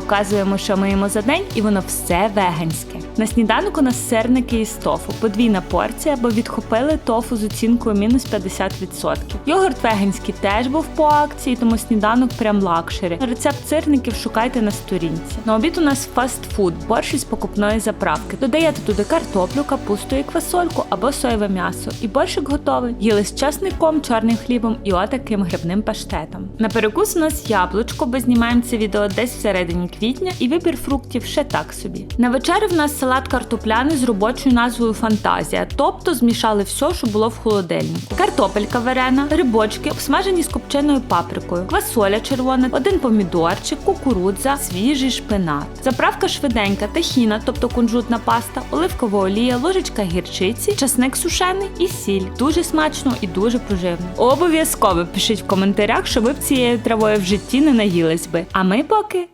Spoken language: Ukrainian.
показуємо, що ми їмо за день, і воно все веганське. На сніданок у нас сирники із тофу, подвійна порція, бо відхопили тофу з оцінкою мінус 50%. Йогурт веганський теж був по акції, тому сніданок прям лакшері. Рецепт сирників шукайте на сторінці. На обід у нас фастфуд, борщ із покупної заправки. Додаєте туди картоплю, капусту і квасольку або соєве м'ясо. І борщик готовий. Їли з часником, чорним хлібом і отаким грибним паштетом. На перекус у нас яблучко, бо знімаємо це відео десь всередині квітня, і вибір фруктів ще так собі. На вечерю в нас салат картопляний з робочою назвою Фантазія, тобто змішали все, що було в холодильнику. Картопелька варена, грибочки, обсмажені з копченою паприкою, квасоля червона, один помідорчик, кукурудза, свіжий шпинат. Заправка швиденька, тахіна, тобто кунжутна паста, оливкова олія, ложечка гірчиці, часник сушений і сіль. Дуже смачно і дуже проживно. Обов'язково пишіть в коментарях, що ви б цією травою в житті не наїлись би. А ми поки